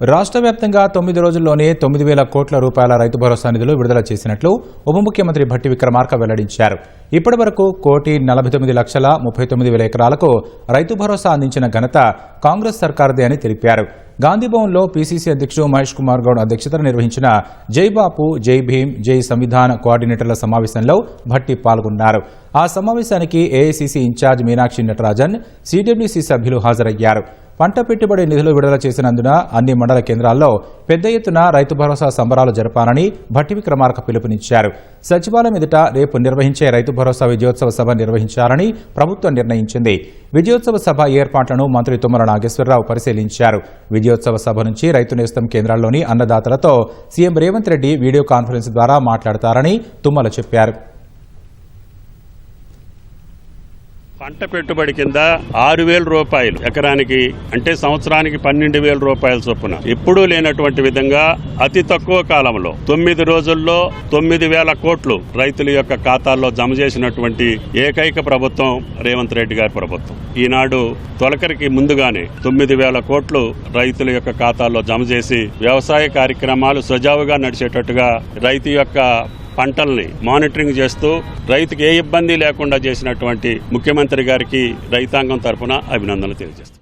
రాష్ట్ర వ్యాప్తంగా తొమ్మిది రోజుల్లోనే తొమ్మిది వేల కోట్ల రూపాయల రైతు భరోసా నిధులు విడుదల చేసినట్లు ఉప ముఖ్యమంత్రి భట్టి విక్రమార్క వెల్లడించారు. ఇప్పటి వరకు కోటి నలభై తొమ్మిది లక్షల ముప్పై తొమ్మిది వేల ఎకరాలకు రైతు భరోసా అందించిన ఘనత కాంగ్రెస్ సర్కార్దే అని తెలిపారు. గాంధీభవన్లో పీసీసీ అధ్యక్షుడు మహేష్ కుమార్ గౌడ్ అధ్యక్షతన నిర్వహించిన జై బాపు జై భీమ్ జై సంవిధాన కోఆర్డినేటర్ల సమావేశంలో భట్టి పాల్గొన్నారు. ఆ సమావేశానికి AICC in-charge Meenakshi Natarajan CWC సభ్యులు హాజరయ్యారు. పంట పెట్టుబడి నిధులు విడుదల చేసినందున అన్ని మండల కేంద్రాల్లో పెద్ద ఎత్తున రైతు భరోసా సంబరాలు జరపాలని భట్టి విక్రమార్క పిలుపునిచ్చారు. సచివాలయం ఎదుట రేపు నిర్వహించే రైతు భరోసా విజయోత్సవ సభ నిర్వహించాలని ప్రభుత్వం నిర్ణయించింది. విజయోత్సవ సభ ఏర్పాట్లను మంత్రి తుమ్మల నాగేశ్వరరావు పరిశీలించారు. విజయోత్సవ సభ నుంచి రైతు నేస్తం కేంద్రాల్లోని అన్నదాతలతో CM Revanth Reddy video conference ద్వారా మాట్లాడతారని తుమ్మల చెప్పారు. పంట పెట్టుబడి కింద ఆరు వేల రూపాయలు ఎకరానికి అంటే సంవత్సరానికి పన్నెండు వేల రూపాయల చొప్పున. ఎప్పుడూ లేనటువంటి విధంగా అతి తక్కువ కాలంలో తొమ్మిది రోజుల్లో తొమ్మిది వేల కోట్లు రైతుల యొక్క ఖాతాల్లో జమ చేసినటువంటి ఏకైక ప్రభుత్వం రేవంత్ రెడ్డి గారి ప్రభుత్వం. ఈనాడు తొలకరికి ముందుగానే తొమ్మిది వేల కోట్లు రైతుల యొక్క ఖాతాల్లో జమ చేసి వ్యవసాయ కార్యక్రమాలు సజావుగా నడిచేటట్టుగా రైతు యొక్క పంటల్ని మానిటరింగ్ చేస్తూ రైతుకు ఏ ఇబ్బంది లేకుండా చేసినటువంటి ముఖ్యమంత్రి గారికి రైతాంగం తరపున అభినందనలు తెలియజేస్తాను